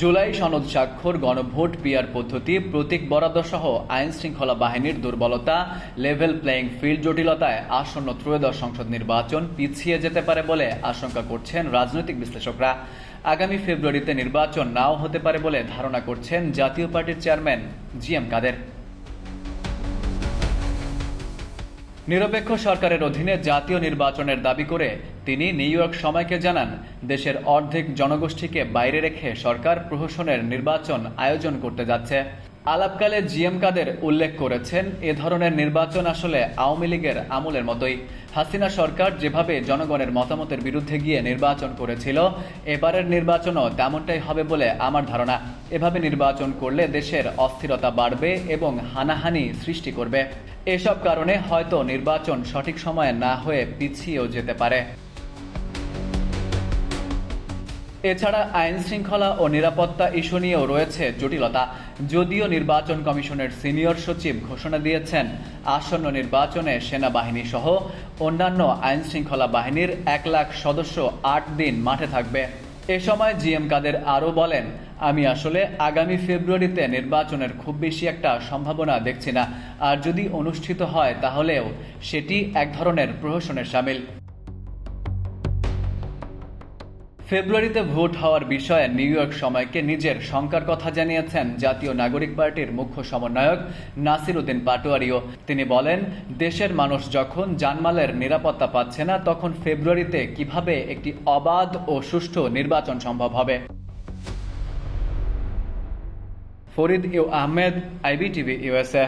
জুলাই সনদ স্বাক্ষর, গণভোট পিয়ার পদ্ধতি, প্রতীক বরাদ্দ সহ আইন শৃঙ্খলা বাহিনীর দুর্বলতা লেভেল প্লেয়িং ফিল্ড জটিলতায় আসন্ন ত্রয়োদশ সংসদ নির্বাচন পিছিয়ে যেতে পারে বলে আশঙ্কা করছেন রাজনৈতিক বিশ্লেষকরা। আগামী ফেব্রুয়ারিতে নির্বাচন নাও হতে পারে বলে ধারণা করছেন জাতীয় পার্টির চেয়ারম্যান জি এম কাদের। নিরপেক্ষ সরকারের অধীনে জাতীয় নির্বাচনের দাবি করে তিনি নিউ ইয়র্ক সময়কে জানান, দেশের অর্ধেক জনগোষ্ঠীকে বাইরে রেখে সরকার প্রহসনের নির্বাচন আয়োজন করতে যাচ্ছে। আলাপকালে জিএম কাদের উল্লেখ করেছেন, এ ধরনের নির্বাচন আসলে আওয়ামী লীগের আমলের মতোই। হাসিনা সরকার যেভাবে জনগণের মতামতের বিরুদ্ধে গিয়ে নির্বাচন করেছিল, এবারের নির্বাচনও তেমনটাই হবে বলে আমার ধারণা। এভাবে নির্বাচন করলে দেশের অস্থিরতা বাড়বে এবং হানাহানি সৃষ্টি করবে। এসব কারণে হয়তো নির্বাচন সঠিক সময়ে না হয়ে পিছিয়েও যেতে পারে। এছাড়া আইন শৃঙ্খলা ও নিরাপত্তা ইস্যু নিয়েও রয়েছে জটিলতা। যদিও নির্বাচন কমিশনের সিনিয়র সচিব ঘোষণা দিয়েছেন, আসন্ন নির্বাচনে সেনাবাহিনী সহ অন্যান্য আইন শৃঙ্খলা বাহিনীর এক লাখ সদস্য আট দিন মাঠে থাকবে। এ সময় জিএম কাদের আরও বলেন, আমি আসলে আগামী ফেব্রুয়ারিতে নির্বাচনের খুব বেশি একটা সম্ভাবনা দেখছি না। আর যদি অনুষ্ঠিত হয় তাহলেও সেটি এক ধরনের প্রহসনের সামিল। ফেব্রুয়ারিতে ভোট হওয়ার বিষয়ে নিউ ইয়র্ক সময়কে নিজের শঙ্কার কথা জানিয়েছেন জাতীয় নাগরিক পার্টির মুখ্য সমন্বয়ক নাসির উদ্দিন পাটোয়ারিও। তিনি বলেন, দেশের মানুষ যখন জানমালের নিরাপত্তা পাচ্ছে না, তখন ফেব্রুয়ারিতে কীভাবে একটি অবাধ ও সুষ্ঠু নির্বাচন সম্ভব হবে? Farid U Ahmed, IBTV USA